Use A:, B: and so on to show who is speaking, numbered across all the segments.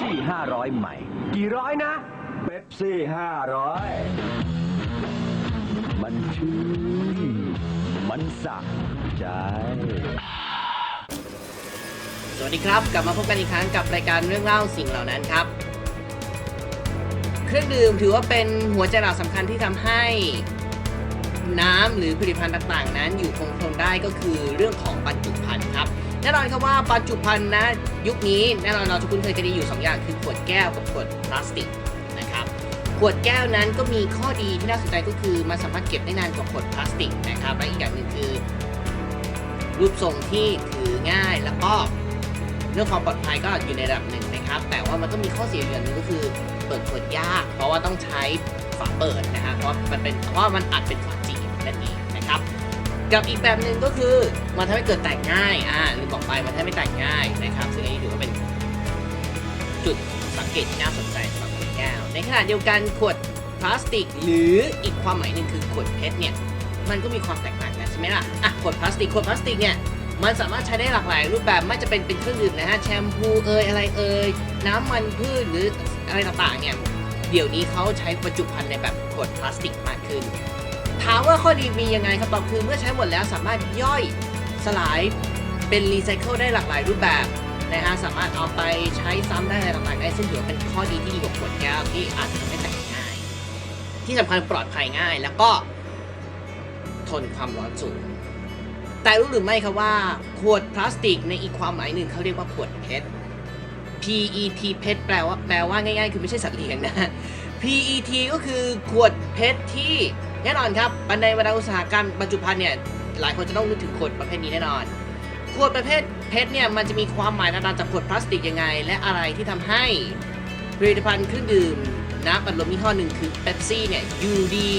A: ซี่500ใหม่ กี่ร้อยนะเป๊ปซี่500มันชื่นมันสักใจ
B: สวัสดีครับ กลับมาพบกันอีกครั้งกับรายการเรื่องเล่าสิ่งเหล่านั้นครับ เครื่องดื่มถือว่าเป็นหัวใจหลักสำคัญที่ทำให้น้ำหรือผลิตภัณฑ์ต่างๆ นั้นอยู่คงทนได้ก็คือเรื่องของบรรจุภัณฑ์ครับ แน่นอนครับว่าบรรจุภัณฑ์นะยุคนี้แน่นอนเราทุกคนเคยกันดีอยู่สองอย่างคือขวดแก้วกับขวดพลาสติกนะครับขวดแก้วนั้นก็มีข้อดีที่น่าสนใจก็คือมันสามารถเก็บได้นานกว่าขวดพลาสติกนะครับและอีกอย่างหนึ่งคือ รูปทรงที่ถือง่ายแล้วก็เรื่องความปลอดภัยก็อยู่ในระดับหนึ่งนะครับ แต่ว่ามันก็มีข้อเสียอย่างหนึ่งก็คือเปิดขวดยาก เพราะว่าต้องใช้ฝาเปิดนะฮะเพราะมันเป็นเพราะว่ามันอัดเป็นฝาจีบนั่นเองนะครับ กับอีกแบบหนึ่งก็คือมันทำให้เกิดแตกง่ายอ่าลืมบอกไปมันทำให้แตกง่ายนะครับ ซึ่งอันนี้ถือว่าเป็นจุดสังเกตที่น่าสนใจสำหรับขวดแก้ว ในขณะเดียวกันขวดพลาสติก หรืออีกความหมายหนึ่งคือขวดเพชรเนี่ยมันก็มีความแตกต่างกันใช่ไหมล่ะอะขวดพลาสติกขวดพลาสติกเนี่ยมันสามารถใช้ได้หลากหลายรูปแบบไม่จะเป็นเป็นเครื่องดื่มนะฮะแชมพูเอยอะไรเอยน้ำมันพืชหรืออะไรต่างๆเนี่ยเดี๋ยวนี้เขาใช้บรรจุภัณฑ์ในแบบขวดพลาสติกมากขึ้น ถามว่าข้อดีมียังไงครับตอบคือเมื่อใช้หมดแล้วสามารถย่อยสลายเป็นรีไซเคิลได้หลากหลายรูปแบบนะฮะสามารถเอาไปใช้ซ้ำได้อะไรต่างๆได้ซึ่งถือว่าเป็นข้อดีที่ดีกว่าขวดแก้วที่อาจจะไม่แตกง่าย ที่สำคัญปลอดภัยง่าย แล้วก็ทนความร้อนสูง แต่รู้หรือไม่ครับว่า ขวดพลาสติกในอีกความหมายหนึ่งเขาเรียกว่าขวดเพชร PET เพชรแปลว่าแปลว่าง่ายๆ คือไม่ใช่สัตว์เลี้ยงนะ PET ก็คือขวดเพชรที่ แน่นอนครับในบรรดาอุตสาหกรรมบรรจุภัณฑ์เนี่ยหลายคนจะต้องนึกถึงขวดประเภทนี้แน่นอน ขวดประเภทเพชรเนี่ยมันจะมีความหมายต่างๆจากขวดพลาสติกยังไง และอะไรที่ทำให้ผลิตภัณฑ์เครื่องดื่มน้ำอัดลมยี่ห้อหนึ่งคือเ e ปซี่เนี่ยอยู่ดี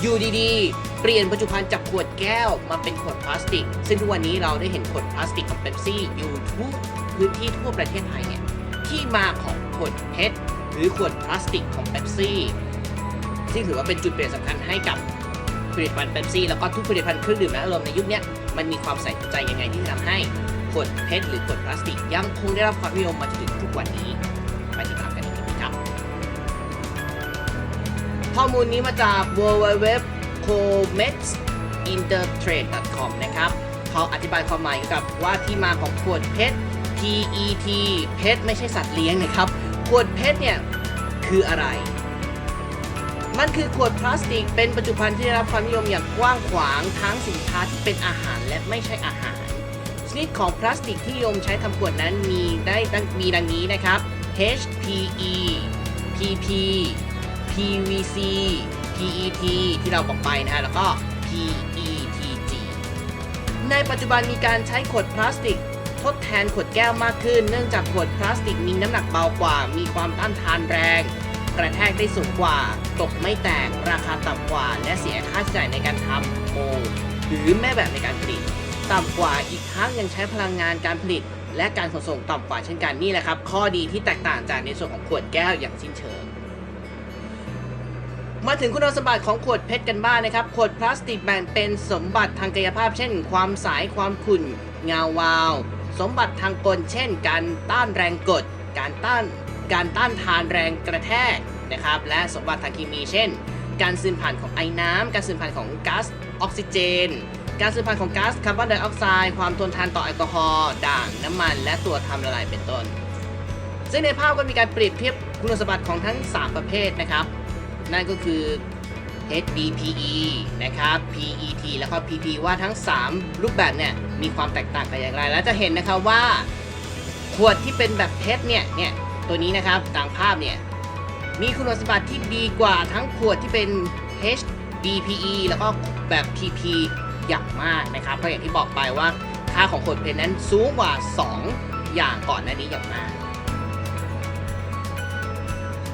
B: อยู่ดีๆเปลี่ยนบรรจุภัณฑ์จากขวดแก้วมาเป็นขวดพลาสติก ซึ่งทุกวันนี้เราได้เห็นขวดพลาสติกของเ e ปซี่อยู่ทุกพื้นที่ทั่วประเทศไทยเนี่ยที่มาของขวดเพชรหรือขวดพลาสติกของเ e ปซี่ ที่งถือว่าเป็นจุดเปลี่ยนสำคัญให้กับผลิตภัณฑ์เ e ปซี่แล้วก็ทุกผลิตภัณฑ์เครื่องดื่มน้ำอัดลมในยุคนี้มันมีความใส่ใจยังไงที่ทำให้ขวดเพชรหรือขวดพลาสติกยังคงได้รับความนิยมมาจนถึงทุกวันนี้ไปติดตามกันอีกทีครับ ข้อมูลนี้มาจาก www comex intertrade.com นะครับเขาอธิบายความหมายเกี่ยวกับว่าที่มาของขวดเพชร PET เพชรไม่ใช่สัตว์เลี้ยงนะครับ ขวดเพชรเนี่ยคืออะไร มันคือขวดพลาสติก เป็นปัจจุบันที่ได้รับความนิยมอย่างกว้างขวางทั้งสินค้าที่เป็นอาหารและไม่ใช่อาหาร ชนิดของพลาสติกที่นิยมใช้ทำขวดนั้นมีได้ตั้งมีดังนี้นะครับ HPE PP PVC PET ที่เราบอกไปนะฮะแล้วก็ PETG ในปัจจุบันมีการใช้ขวดพลาสติกทดแทนขวดแก้วมากขึ้น เนื่องจากขวดพลาสติกมีน้ำหนักเบากว่า มีความต้านทานแรง กระแทกได้สูงกว่า ตกไม่แตก ราคาต่ำกว่า และเสียค่าใช้จ่ายในการทำโมหรือแม่แบบในการผลิต ต่ำกว่าอีกทั้งยังใช้พลังงานการผลิต และการขนส่งต่ำกว่าเช่นกันนี่แหละครับ ข้อดีที่แตกต่างจากในส่วนของขวดแก้วอย่างสิ้นเชิงมาถึงคุณสมบัติของขวดเพชรกันบ้างนะครับ ขวดพลาสติกแบ่งเป็นสมบัติทางกายภาพ เช่น ความใสความขุ่นเงาวาว สมบัติทางกลเช่น การต้านแรงกด การต้าน การต้านทานแรงกระแทกนะครับและสมบัติทางเคมีเช่น การซึมผ่านของไอ้น้ำการซึมผ่านของก๊าซออกซิเจน การซึมผ่านของก๊าซคาร์บอนไดออกไซด์ความทนทานต่อแอลกอฮอล์ด่างน้ำมัน และตัวทำละลายเป็นต้น ซึ่งในภาพก็มีการเปรียบเทียบคุณสมบัติของทั้ง 3 ประเภทนะครับ นั่นก็คือ HDPE นะครับ PET แล้วก็ PP ว่าทั้ง 3 รูปแบบเนี่ยมีความแตกต่างกันอย่างไร แล้วจะเห็นนะครับว่าขวดที่เป็นแบบเพชรเนี่ยเนี่ย ตัวนี้นะครับตามภาพเนี่ยมีคุณสมบัติที่ดีกว่าทั้งขวดที่เป็น HDPE แล้วก็แบบ PP อย่างมากนะครับเพราะอย่างที่บอกไปว่าค่าของขวดเพชรนั้นสูงกว่า 2 อย่างก่อนหน้านี้อย่างมาก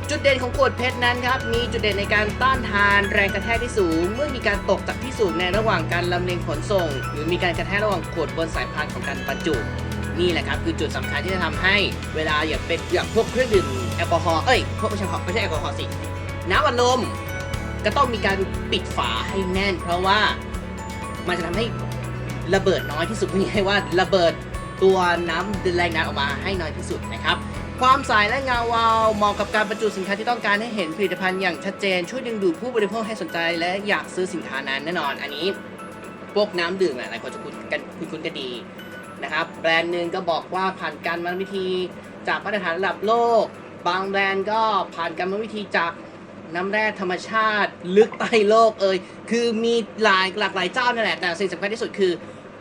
B: จุดเด่นของขวดเพชรนั้นครับ มีจุดเด่นในการต้านทานแรงกระแทกที่สูง เมื่อมีการตกจากที่สูงในระหว่างการลำเลียงขนส่ง หรือมีการกระแทกระหว่างขวดบนสายพานของการบรรจุ นี่แหละครับคือจุดสำคัญที่จะทำให้เวลาอย่างเป็นอย่างพวกเครื่องดื่มแอลกอฮอล์เอ้ยพวกไม่ใช่ไม่ใช่แอลกอฮอล์สิน้ำอัดลมก็ต้องมีการปิดฝาให้แน่น เพราะว่ามันจะทำให้ระเบิดน้อยที่สุดพูดง่ายๆว่าระเบิดตัวน้ำแรงดันออกมาให้น้อยที่สุดนะครับ ความใสและเงาวาวเหมาะกับการบรรจุสินค้าที่ต้องการให้เห็นผลิตภัณฑ์อย่างชัดเจน ช่วยดึงดูดผู้บริโภคให้สนใจ และอยากซื้อสินค้านั้นแน่นอน อันนี้พวกน้ำดื่มหลายคนจะคุ้นกันคุ้นกันดี นะครับ แบรนด์หนึ่งก็บอกว่าผ่านการมันวิธีจากมาตรฐานระดับโลก บางแบรนด์ก็ผ่านกรรมวิธีจากน้ำแร่ธรรมชาติ ลึกใต้โลกเอ่ยคือมีหลายหลากหลายเจ้านั่นแหละแต่สิ่งสำคัญที่สุดคือ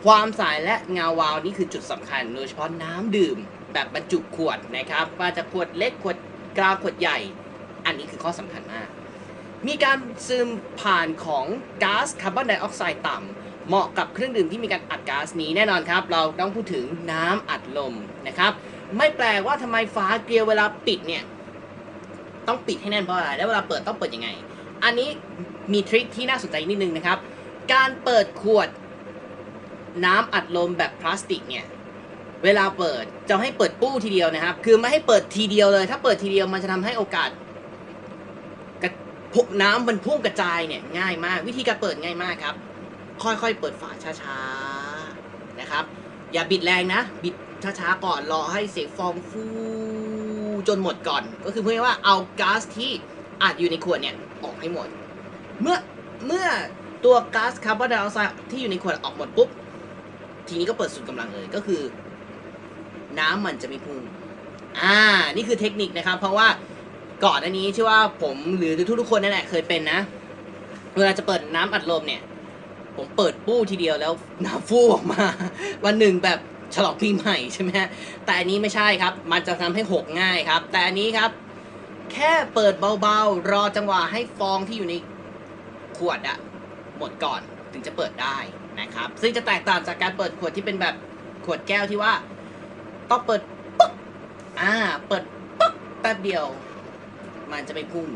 B: ความใสและเงาวาวนี่คือจุดสำคัญ โดยเฉพาะน้ำดื่ม แบบบรรจุขวดนะครับว่าจะขวดเล็กขวดกลางขวดใหญ่ อันนี้คือข้อสำคัญมาก มีการซึมผ่านของก๊าซคาร์บอนไดออกไซด์ต่ำ เหมาะกับเครื่องดื่มที่มีการอัดก๊าซนี้แน่นอนครับ เราต้องพูดถึงน้ำอัดลมนะครับ ไม่แปลกว่าทำไมฝาเกลียวเวลาปิดเนี่ยต้องปิดให้แน่นเพราะอะไรแล้วเวลาเปิดต้องเปิดยังไง อันนี้มีทริคที่น่าสนใจนิดนึงนะครับ การเปิดขวดน้ำอัดลมแบบพลาสติกเนี่ยเวลาเปิดจะให้เปิดปู้ทีเดียวนะครับ คือไม่ให้เปิดทีเดียวเลย ถ้าเปิดทีเดียวมันจะทำให้โอกาสกระพุน้ำมันพุ่งกระจายเนี่ยง่ายมาก วิธีการเปิดง่ายมากครับ ค่อยๆ เปิดฝาช้าๆนะครับ อย่าบิดแรงนะ บิดช้าๆก่อนรอให้เสียงฟองฟูจนหมดก่อน ก็คือเพื่อว่าเอาก๊าซที่อัดอยู่ในขวดเนี่ยออกให้หมด เมื่อเมื่อตัวก๊าซคาร์บอนไดออกไซด์ที่อยู่ในขวดออกหมดปุ๊บทีนี้ก็เปิดสุดกำลังเลยก็คือ น้ำมันจะไม่พุ่งอ่า นี่คือเทคนิคนะครับ เพราะว่าก่อนอันนี้ชื่อว่าผมหรือทุกๆคนนั่นแหละเคยเป็นนะ เวลาจะเปิดน้ำอัดลมเนี่ย ผมเปิดปู้ทีเดียวแล้วน้ำฟูออกมา วันหนึ่งแบบฉลองปีใหม่ใช่ไหมฮะแต่อันนี้ไม่ใช่ครับ มันจะทำให้หกง่ายครับ แต่อันนี้ครับ แค่เปิดเบาๆ รอจังหวะให้ฟองที่อยู่ในขวดอะหมดก่อนถึงจะเปิดได้นะครับ ซึ่งจะแตกต่างจากการเปิดขวดที่เป็นแบบขวดแก้วที่ว่า ต้องเปิดปุ๊บอ่า เปิดปุ๊บแป๊บเดียว มันจะไม่พุ่ง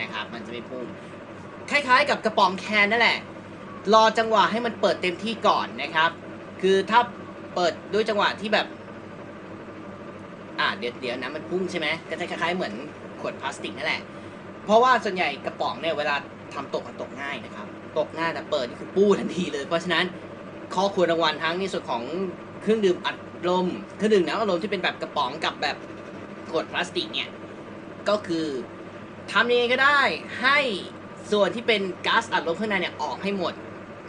B: นะครับ มันจะไม่พุ่งคล้ายๆ กับกระป๋องแคนนั่นแหละ รอจังหวะให้มันเปิดเต็มที่ก่อนนะครับ คือถ้าเปิดด้วยจังหวะที่แบบ อ่าเดี๋ยวเดี๋ยวน้ำมันพุ่งใช่ไหมก็จะคล้ายๆเหมือนขวดพลาสติกนั่นแหละ เพราะว่าส่วนใหญ่กระป๋องเนี่ยเวลาทำตกมันตกง่ายนะครับ ตกง่ายแต่เปิดนี่คือปู้ทันทีเลย เพราะฉะนั้นข้อควรรางวัลทั้งในส่วนของเครื่องดื่มอัดลมเครื่องดื่มน้ำอัดลมที่เป็นแบบกระป๋องกับแบบขวดพลาสติกเนี่ยก็คือทำยังไงก็ได้ให้ส่วนที่เป็นก๊าซอัดลมข้างในเนี่ยออกให้หมด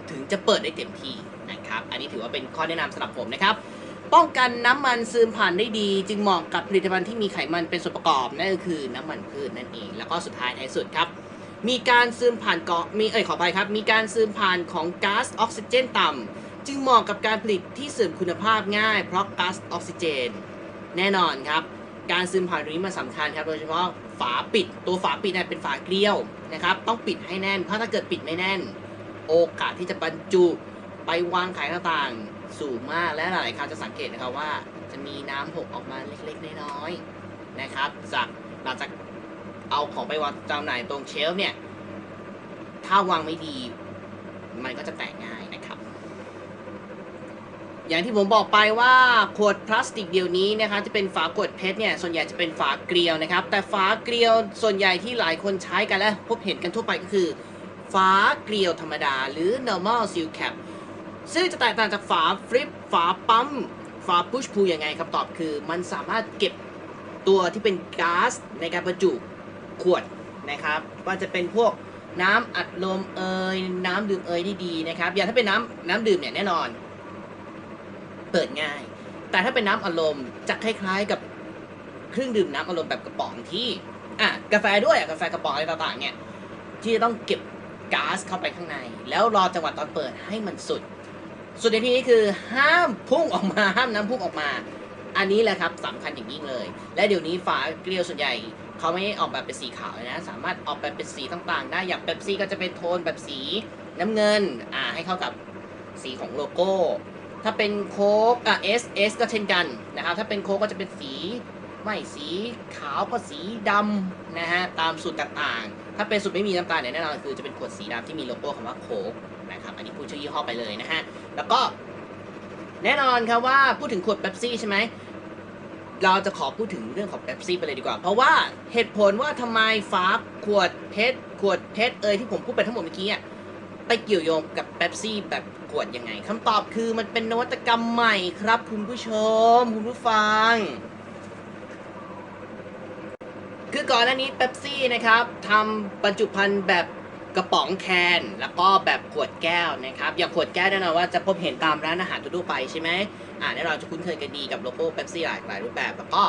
B: ถึงจะเปิดได้เต็มที่นะครับ อันนี้ถือว่าเป็นข้อแนะนำสำหรับผมนะครับ ป้องกันน้ำมันซึมผ่านได้ดี จึงเหมาะกับผลิตภัณฑ์ที่มีไขมันเป็นส่วนประกอบนั่นก็คือน้ำมันพืชนั่นเอง แล้วก็สุดท้ายท้ายสุดครับ มีการซึมผ่านเกาะมีเอ่ยขอไปครับ มีการซึมผ่านของก๊าซออกซิเจนต่ำจึงเหมาะกับการผลิตที่เสื่อมคุณภาพง่าย เพราะก๊าซออกซิเจน แน่นอนครับการซึมผ่านตรงนี้มันสำคัญครับ โดยเฉพาะฝาปิดตัวฝาปิดเนี่ยเป็นฝาเกลียวนะครับ ต้องปิดให้แน่น เพราะถ้าเกิดปิดไม่แน่น โอกาสที่จะบรรจุไปวางขายต่างๆ สูงมากและหลายๆครั้งจะสังเกตนะครับว่า จะมีน้ำหกออกมาเล็กๆ น้อยๆนะครับ จากหลังจากเอาของไปวางจำหน่ายตรงเชลฟ์เนี่ย ถ้าวางไม่ดี มันก็จะแตกง่ายนะครับ อย่างที่ผมบอกไปว่าขวดพลาสติกเดี๋ยวนี้นะคะจะเป็นฝาขวดเพชรเนี่ยส่วนใหญ่จะเป็นฝาเกลียวนะครับ แต่ฝาเกลียวส่วนใหญ่ที่หลายคนใช้กันและพบเห็นกันทั่วไปก็คือ ฝาเกลียวธรรมดาหรือ normal seal cap ซึ่งจะแตกต่างจากฝาฟลิปฝาปั๊ม ฝาพุชพูยังไงครับตอบคือ มันสามารถเก็บตัวที่เป็นก๊าซในการบรรจุขวดนะครับว่าจะเป็นพวกน้ำอัดลมเอยน้ำดื่มเอยได้ดีนะครับ อย่างถ้าเป็นน้ำน้ำดื่มเนี่ยแน่นอน เปิดง่าย แต่ถ้าเป็นน้ำอัดลมจะคล้ายๆกับเครื่องดื่มน้ำอัดลมแบบกระป๋องที่อะกาแฟด้วยอะกาแฟกระป๋องอะไรต่างๆเนี่ยที่จะต้องเก็บ ก๊าซเข้าไปข้างใน แล้วรอจังหวะตอนเปิดให้มันสุด สุดในที่นี้คือห้ามพุ่งออกมาห้ามน้ำพุ่งออกมา อันนี้แหละครับสำคัญอย่างยิ่งเลย และเดี๋ยวนี้ฝาเกลียวส่วนใหญ่เขาไม่ออกแบบเป็นสีขาวเลยนะ สามารถออกแบบเป็นสีต่างๆ ได้อย่างเป๊ปซี่ก็จะเป็นโทนแบบสีน้ำเงินอ่าให้เข้ากับสีของโลโก้ ถ้าเป็นโค้กอะ S S ก็เช่นกันนะครับถ้าเป็นโค้กก็จะเป็นสีไม่สีขาวก็สีดำนะฮะตามสูตรต่างๆ ถ้าเป็นสูตรไม่มีน้ำตาลเนี่ยแน่นอนคือจะเป็นขวดสีดำที่มีโลโก้คำว่าโค้กนะครับอันนี้พูดชื่อยี่ห้อไปเลยนะฮะแล้วก็แน่นอนครับว่าพูดถึงขวดเป๊ปซี่ใช่ไหมเราจะขอพูดถึงเรื่องของเป๊ปซี่ไปเลยดีกว่า เพราะว่าเหตุผลว่าทำไมฟ้าขวดเพชรขวดเพชรเอยที่ผมพูดไปทั้งหมดเมื่อกี้ไปเกี่ยวโยงกับเป๊ปซี่แบบขวดยังไงคำตอบคือมันเป็นนวัตกรรมใหม่ครับคุณผู้ชม คุณผู้ฟัง คือก่อนหน้านี้เ e ปซี่นะครับทำบรรจุภัณฑ์แบบกระป๋องแคนแล้วก็แบบขวดแก้วนะครับ อย่างขวดแก้วแน่นอนว่าจะพบเห็นตามร้านอาหารทั่วๆไปใช่ไหมอ่าแน่นอนจะคุ้นเคยกันดีกับโลโก้เ e ปซี่หลากหลายรูปแบบ แล้วก็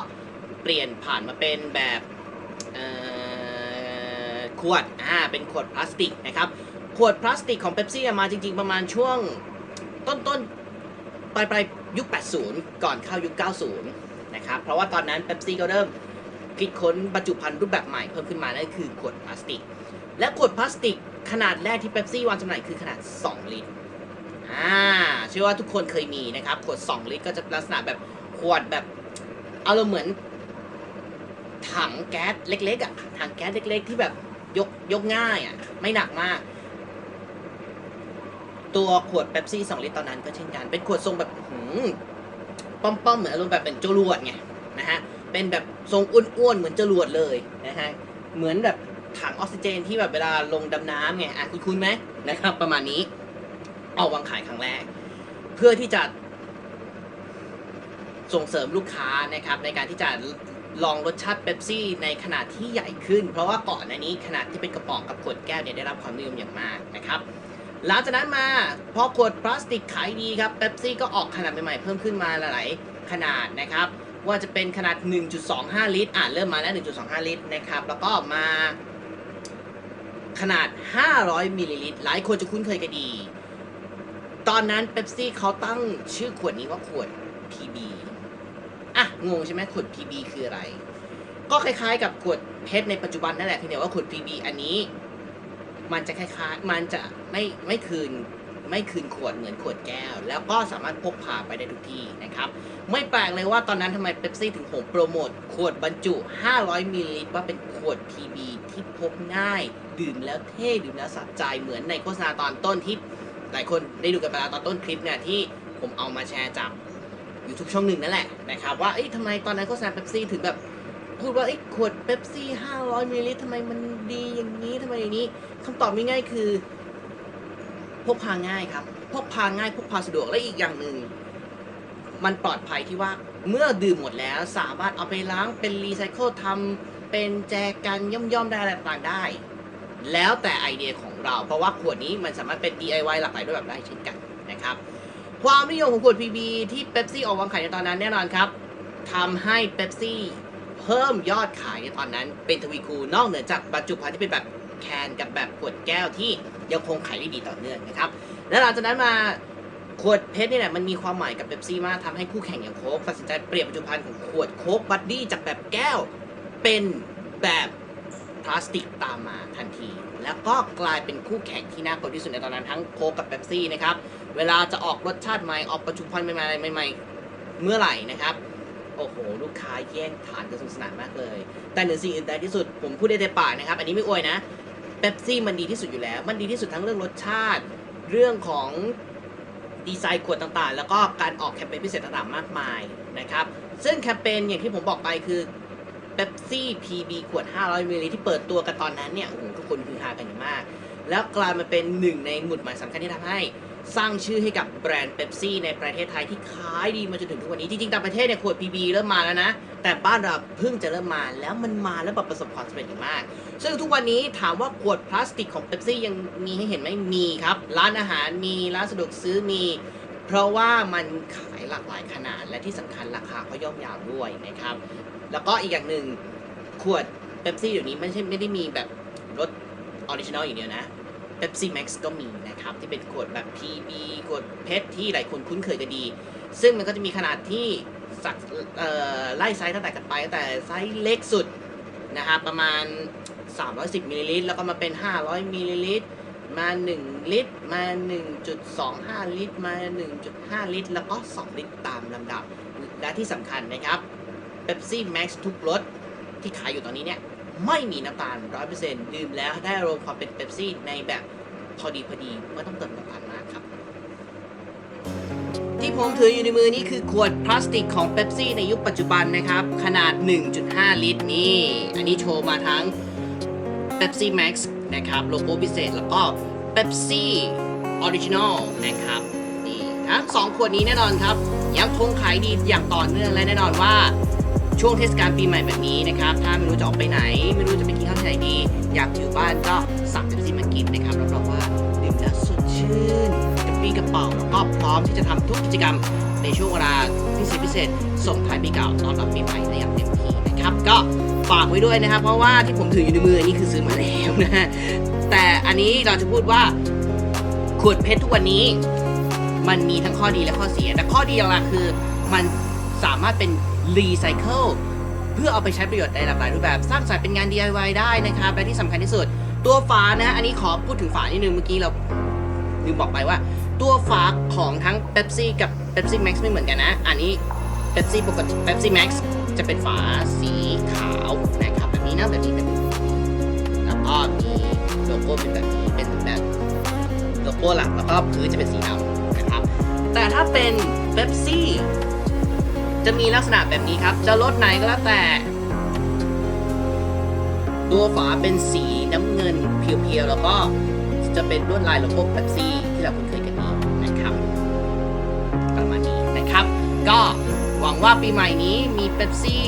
B: เปลี่ยนผ่านมาเป็นแบบขวดอ่าเป็นขวดพลาสติกนะครับขวดพลาสติกของเ e ปซี่มาจริง ๆ ประมาณช่วงต้นต้นๆปลายปลายยุค 80 ก่อนเข้ายุค 90 นะครับ เพราะว่าตอนนั้นเ e ปซี่ก็เริ่ม คิดค้นบรรจุภัณฑ์รูปแบบใหม่เพิ่มขึ้นมานั่นคือขวดพลาสติก และขวดพลาสติก ขนาดแรกที่เ e ปซี่วางจำหน่ายคือขนาด 2 ลิตรอ่าเชื่อว่าทุกคนเคยมีนะครับ ขวด 2 ลิตรก็จะลักษณะแบบขวดแบบอารมณ์เหมือน ถังแก๊สเล็กๆอะถังแก๊สเล็ก ๆ ที่แบบยกยกง่ายอะไม่หนักมากตัวขวดเ e ปซี่ 2 ลิตรตอนนั้นก็เช่นกัน เป็นขวดทรงแบบหืมป้อมๆ เหมือนอารมณ์แบบเป็นจรวดไงนะฮะ เป็นแบบทรงอ้วนๆเหมือนจรวดเลยนะฮะเหมือนแบบถังออกซิเจนที่แบบเวลาลงดำน้ำไงอะคุณคุณไหมนะครับ ประมาณนี้เอาวางขายครั้งแรก เพื่อที่จะส่งเสริมลูกค้านะครับ ในการที่จะลองรสชาติเบปซี่ในขนาดที่ใหญ่ขึ้น เพราะว่าก่อนหน้านี้ขนาดที่เป็นกระป๋องกับขวดแก้วเนี่ยได้รับความนิยมอย่างมากนะครับ หลังจากนั้นมาพอขวดพลาสติกขายดีครับเบปซี่ก็ออกขนาดใหม่ๆเพิ่มขึ้นมาหลายๆขนาดนะครับ ว่าจะเป็นขนาด 1.25 ลิตร อ่าเริ่มมาแล้ว 1.25 ลิตรนะครับ แล้วก็มาขนาด 500 มิลลิลิตร หลายคนจะคุ้นเคยกันดี ตอนนั้นเ e ปซี่เขาตั้งชื่อขวดนี้ว่าขวด PB อะ งงใช่ไหมขวด PB คืออะไร ก็คล้ายๆ กับขวดเพชรในปัจจุบันนั่นแหละเพียงแต่ว่าขวด PB อันนี้ มันจะคล้ายๆ มันจะไม่ไม่คืน ไม่คืนขวดเหมือนขวดแก้ว แล้วก็สามารถพกพาไปได้ทุกที่นะครับ ไม่แปลกเลยว่าตอนนั้นทำไมเ e ปซี่ถึงโหมโปรโมท ขวดบรรจุ 500มิลลิลิตรว่าเป็นขวด PB ที่พกง่าย ดื่มแล้วเท่ดื่มแล้วสะใจเหมือนในโฆษณาตอนต้นที่หลายคนได้ดูกันไปแล้วตอนต้นคลิปเนี่ยที่ผมเอามาแชร์จาก YouTube ช่องหนึ่งนั่นแหละนะครับว่าเอ้ยทำไมตอนนั้นโฆษณาเ e ปซี่ถึงแบบพูดว่าไอ้ขวดเ e ปซี่ 500มิลลิลิตรทำไมมันดีอย่างนี้ทำไมอย่างนี้คำตอบง่ายๆคือ พกพาง่ายครับพกพาง่ายพกพาสะดวกและอีกอย่างหนึ่งมันปลอดภัยที่ว่าเมื่อดื่มหมดแล้วสามารถเอาไปล้างเป็นรีไซเคิลทำเป็นแจกันย่อมๆได้อะไรต่างได้ แล้วแต่ไอเดียของเรา เพราะว่าขวดนี้มันสามารถเป็น DIY หลากหลายรูปแบบได้เช่นกันนะครับ ความนิยมของขวด PB ที่เ e ปซี่ออกวางขายในตอนนั้นแน่นอนครับทำให้เ e ปซี่เพิ่มยอดขายในตอนนั้นเป็นทวีคูณนอกเหนือจากบรรจุภัณฑ์ที่เป็นแบบ แคนกับแบบขวดแก้วที่ยังคงขายได้ดีต่อเนื่องนะครับ และหลังจากนั้นมาขวดเพชรนี่แหละมันมีความหมายกับเ e ปซี่มากทำให้คู่แข่งอย่างโค้กตัดสินใจเปลี่ยนบรรจุภัณฑ์ของขวดโค้กบัดดี้จากแบบแก้วเป็นแบบพลาสติกตามมาทันที แล้วก็กลายเป็นคู่แข่งที่น่ากลัวที่สุดในตอนนั้นทั้งโค้กกับเ e ปซี่นะครับเวลาจะออกรสชาติใหม่ออกบรรจุภัณฑ์ใหม่ๆใหม่ๆเมื่อไหร่นะครับโอ้โห ลูกค้าแย่งทานกันสนุกสนานมากเลย แต่เหนือสิ่งอื่นใดที่สุดผมพูดได้เต็มปากนะครับ อันนี้ไม่อวยนะ เบปซี่มันดีที่สุดอยู่แล้ว มันดีที่สุดทั้งเรื่องรสชาติ เรื่องของดีไซน์ขวดต่างๆ แล้วก็การออกแคมเปญพิเศษต่างๆ มากมายนะครับ ซึ่งแคมเปญอย่างที่ผมบอกไปคือเบปซี่พีบีขวด 500มิลลิลิตรที่เปิดตัวกันตอนนั้นเนี่ยโอ้โหทุกคนคือฮากันอย่างมาก แล้วกลายมาเป็นหนึ่งในหมุดหมายสำคัญที่ทำให้ สร้างชื่อให้กับแบรนด์เ e ปซี่ในประเทศไทยที่ขายดีมาจนถึงทุกวันนี้ จริงๆต่างประเทศเนี่ยขวด PB เริ่มมาแล้วนะ แต่บ้านเราเพิ่งจะเริ่มมาแล้วมันมาแล้วแบบประสบความสำเร็จอย่างมาก ซึ่งทุกวันนี้ถามว่าขวดพลาสติกของเ e ปซี่ยังมีให้เห็นไหมมีครับ ร้านอาหารมีร้านสะดวกซื้อมี เพราะว่ามันขายหลากหลายขนาดและที่สำคัญราคาก็ย่อมเยาวด้วยนะครับแล้วก็อีกอย่างหนึ่งขวดเ e ปซี่เดี๋ยวนี้ไม่ใช่ไม่ได้มีแบบรสออริจินอลอย่างเดียวนะ Pepsi Max ก็มีนะครับ ที่เป็นขวดแบบ PB ขวดเพชรที่หลายคนคุ้นเคยกันดี ซึ่งมันก็จะมีขนาดที่สักไล่ไซส์ตั้งแต่กันไปตั้งแต่ไซส์เล็กสุดนะครับประมาณ 310มิลลิลิตรแล้วก็มาเป็น 500มิลลิลิตรมา 1 ลิตร มา 1.25 ลิตร มา 1.5 ลิตร แล้วก็ 2 ลิตรตามลำดับ และที่สำคัญนะครับ Pepsi Max ทุกรสที่ขายอยู่ตอนนี้เนี่ย ไม่มีน้ำตาล100%ดื่มแล้วได้อารมณ์ความเป็นเ e ปซี่ในแบบพอดีพอดีไม่ต้องเติมน้ำตาลมากครับ ที่ผมถืออยู่ในมือนี้คือขวดพลาสติกของเ e ปซี่ในยุคปัจจุบันนะครับ ขนาด 1.5 ลิตรนี่ อันนี้โชว์มาทั้ง Pepsi Max นะครับ โลโก้พิเศษแล้วก็ Pepsi Original นะครับนี่ทั้งสองขวดนี้แน่นอนครับ ยังคงขายดีอย่างต่อเนื่องและแน่นอนว่า ช่วงเทศกาลปีใหม่แบบนี้นะครับ ถ้าไม่รู้จะออกไปไหน ไม่รู้จะไปกินข้าวที่ไหนดี อยากอยู่บ้านก็สั่งเป๊ปซี่มากินนะครับรับรองว่าดื่มแล้วสดชื่นกระปี้กระเป๋าแล้วก็พร้อมที่จะทำทุกกิจกรรมในช่วงเวลาพิเศษพิเศษส่งท้ายปีเก่าต้อนรับปีใหม่ได้อย่างเต็มที่นะครับ ก็ฝากไว้ด้วยนะครับ เพราะว่าที่ผมถืออยู่ในมือนี่คือซื้อมาแล้วนะฮะแต่อันนี้เราจะพูดว่าขวดเพชรทุกวันนี้มันมีทั้งข้อดีและข้อเสีย แต่ข้อดีหลักคือมันสามารถเป็น รีไซเคิลเพื่อเอาไปใช้ประโยชน์ในหลากหลายรูปแบบ สร้างสรรค์เป็นงาน DIY ได้นะครับ และที่สำคัญที่สุด ตัวฝานะ อันนี้ขอพูดถึงฝานิดนึงเมื่อกี้เราลืมบอกไปว่า ตัวฝาของทั้ง Pepsi กับ Pepsi Max ไม่เหมือนกันนะ อันนี้ Pepsi ปกติ Pepsi Max จะเป็นฝาสีขาวนะครับแบบนี้นะแบบนี้แบบนี้แล้วก็มีโลโก้เป็นแบบนี้เป็นแบบโลโก้หลักแล้วก็พื้นจะเป็นสีดำนะครับแต่ถ้าเป็นเบปซี่ จะมีลักษณะแบบนี้ครับ จะรสไหนก็แล้วแต่ ตัวฝาเป็นสีน้ำเงินเพียวๆ แล้วก็จะเป็นลวดลายโลโก้เบปซี่ที่เราคุ้นเคยกันดีนะครับ ประมาณนี้นะครับ ก็หวังว่าปีใหม่นี้มีเบปซี่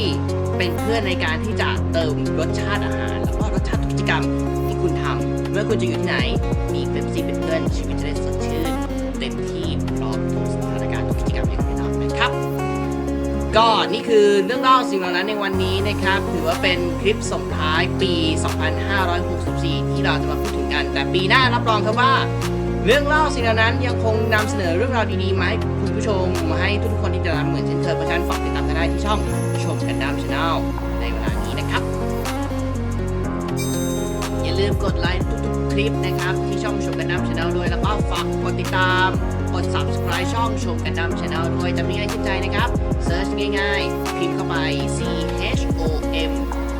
B: เป็นเพื่อนในการที่จะเติมรสชาติอาหาร แล้วก็รสชาติทุกกิจกรรมที่คุณทำไม่ว่าคุณจะอยู่ที่ไหน มีเบปซี่เป็นเพื่อนชีวิตจะได้สดชื่นเต็มที่ ก็นี่คือเรื่องเล่าสิ่งเหล่านั้นในวันนี้นะครับ ถือว่าเป็นคลิปส่งท้ายปี 2564 ที่เราจะมาพูดถึงกัน แต่ปีหน้ารับรองครับว่า เรื่องเล่าสิ่งเหล่านั้นยังคงนำเสนอเรื่องราวดีๆมาให้คุณผู้ชมมาให้ทุกๆคนที่ติดตามเหมือนเช่นเคยเพระฉะนั้นฝากติดตามกันได้ที่ช่องชมกันดามชาแนลในเวลานี้นะครับ อย่าลืมกดไลค์ทุกๆคลิปนะครับที่ช่องชมกันดั้มชาแนลด้วยแล้วก็ฝากกดติดตาม ด subscribe ช่องชมกันดั้มชาแนลด้วยจะมีง่ายขึ้นใจนะครับเซิร์ชง่ายๆ พิมพ์เข้าไป C H O M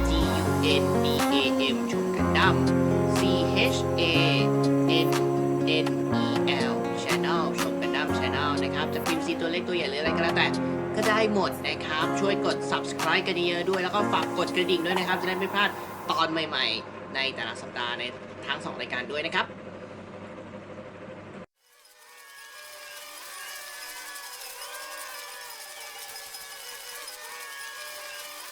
B: G U N D A M ชมกันดั้ม C H A N N E L Channel ชมกันดั้ม Channel นะครับจะพิมพ์ซีตัวเล็กตัวใหญ่หรืออะไรก็แล้วแต่ก็ได้หมดนะครับ ช่วยกด subscribe กันเยอะๆด้วย แล้วก็ฝากกดกระดิ่งด้วยนะครับ จะได้ไม่พลาดตอนใหม่ๆ ในแต่ละสัปดาห์ในทั้งสองรายการด้วยนะครับ